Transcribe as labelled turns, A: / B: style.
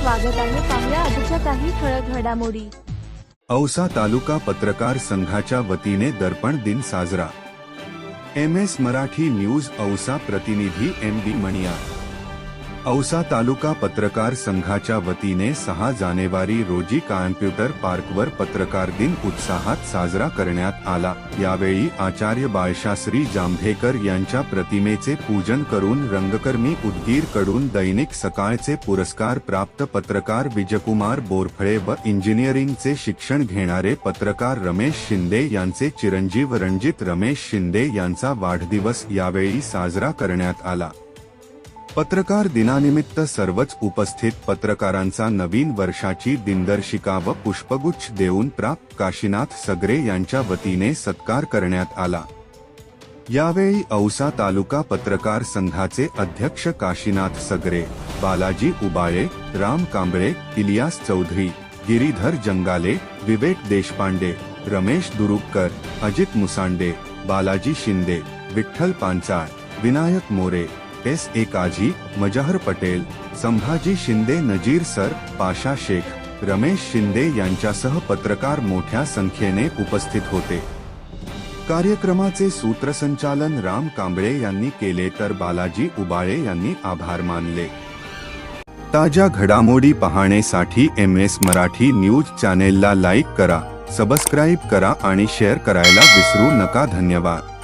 A: स्वागत आहे पाहुया आजच्या काही ठळक घडामोडी.
B: औसा तालुका पत्रकार संघाच्या वतीने दर्पण दिन साजरा. M S Marathi news Ausa प्रतिनिधी एम डी मणिया. औसा तालुका पत्रकार संघाच्या वतीने सहा जानेवारी रोजी कॉम्प्युटर पार्कवर पत्रकार दिन उत्साहात साजरा करण्यात आला. यावेळी आचार्य बाळशास्त्री जांभेकर यांच्या प्रतिमेचे पूजन करून रंगकर्मी उदगीरकडून दैनिक सकाळचे पुरस्कार प्राप्त पत्रकार विजयकुमार बोरफळे व इंजिनिअरिंगचे शिक्षण घेणारे पत्रकार रमेश शिंदे यांचे चिरंजीव रणजित रमेश शिंदे यांचा वाढदिवस यावेळी साजरा करण्यात आला. पत्रकार दिनानिमित्त सर्वच उपस्थित पत्रकारांचा नवीन वर्षाची दिनदर्शिका व पुष्पगुच्छ देऊन प्राप्त काशीनाथ सगरे यांच्या वतीने सत्कार करण्यात आला. यावेळी औसा तालुका पत्रकार संघाचे अध्यक्ष Kashinath Sagare Balaji Ubale Ram Kamble Ilyas Chaudhari Giridhar Jangale Vivek Deshpande Ramesh Durupkar Ajit Musande Balaji Shinde Vitthal Panchal Vinayak More S A Kazi Mazhar Patel Sambhaji Shinde Nazir sir Pasha Shaikh Ramesh Shinde यांच्यासह पत्रकार मोठ्या संख्येने उपस्थित होते. कार्यक्रमाचे सूत्रसंचालन राम कांबळे यांनी केले तर बालाजी उबाळे यांनी आभार मानले. ताज्या घडामोडी पाहण्यासाठी एम एस मराठी न्यूज चॅनेलला लाईक करा सबस्क्राईब करा आणि शेअर करायला विसरू नका. धन्यवाद.